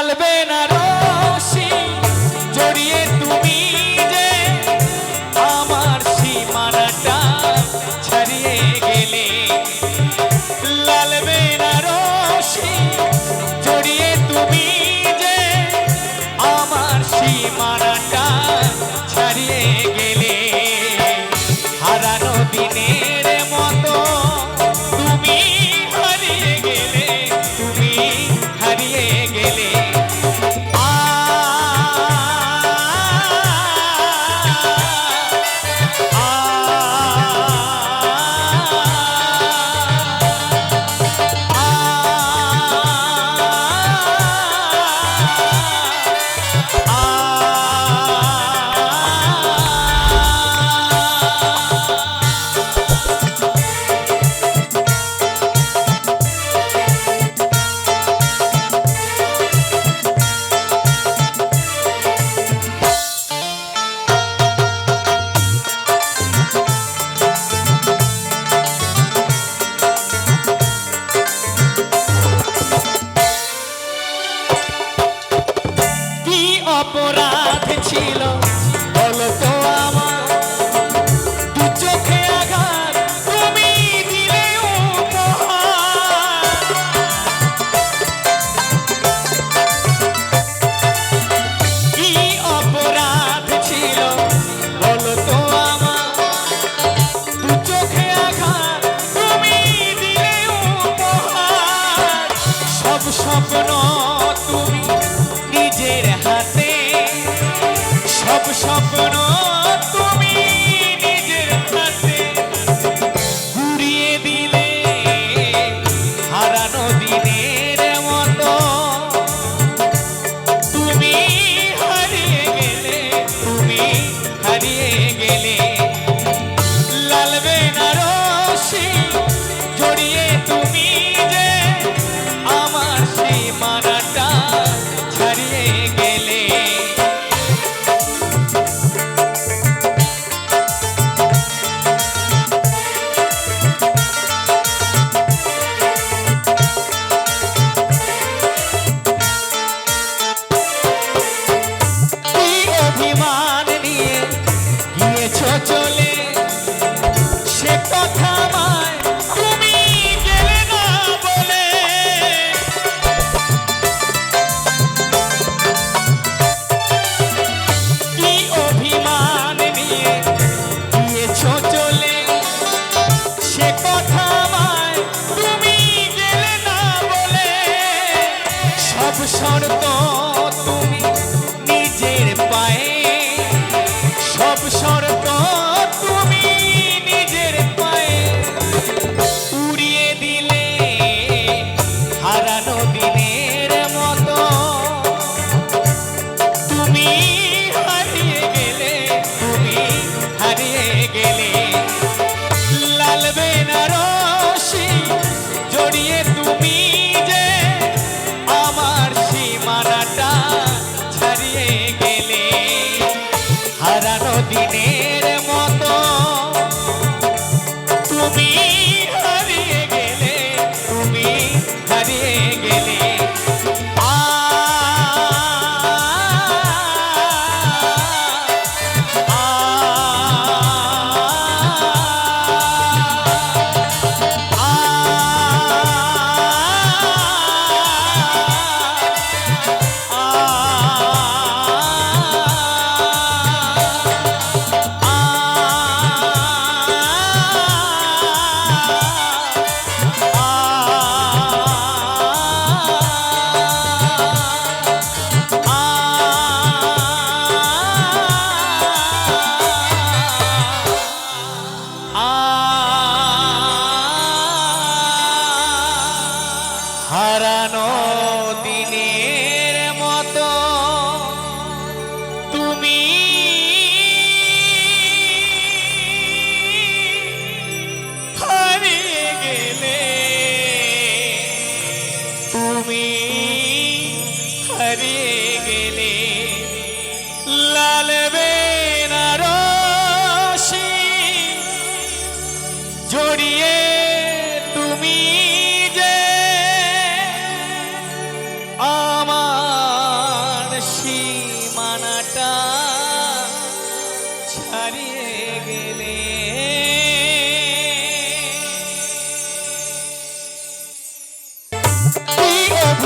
I'll be Alvenaro. অপরাধ ছিল। বলতো আমার, দু চোখে আঘাত তুমি দিলে কি অপরাধ ছিল? বলতো আমার, দু চোখে আঘাত তুমি দিলে উপহার। সব স্বপ্ন তুমি স্বপ্ন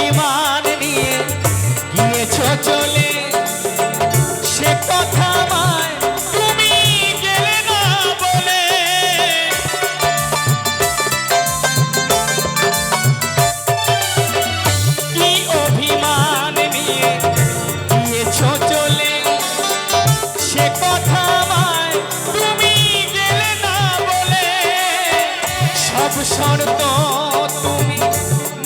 অভিমান নিয়ে গিয়েছ চলে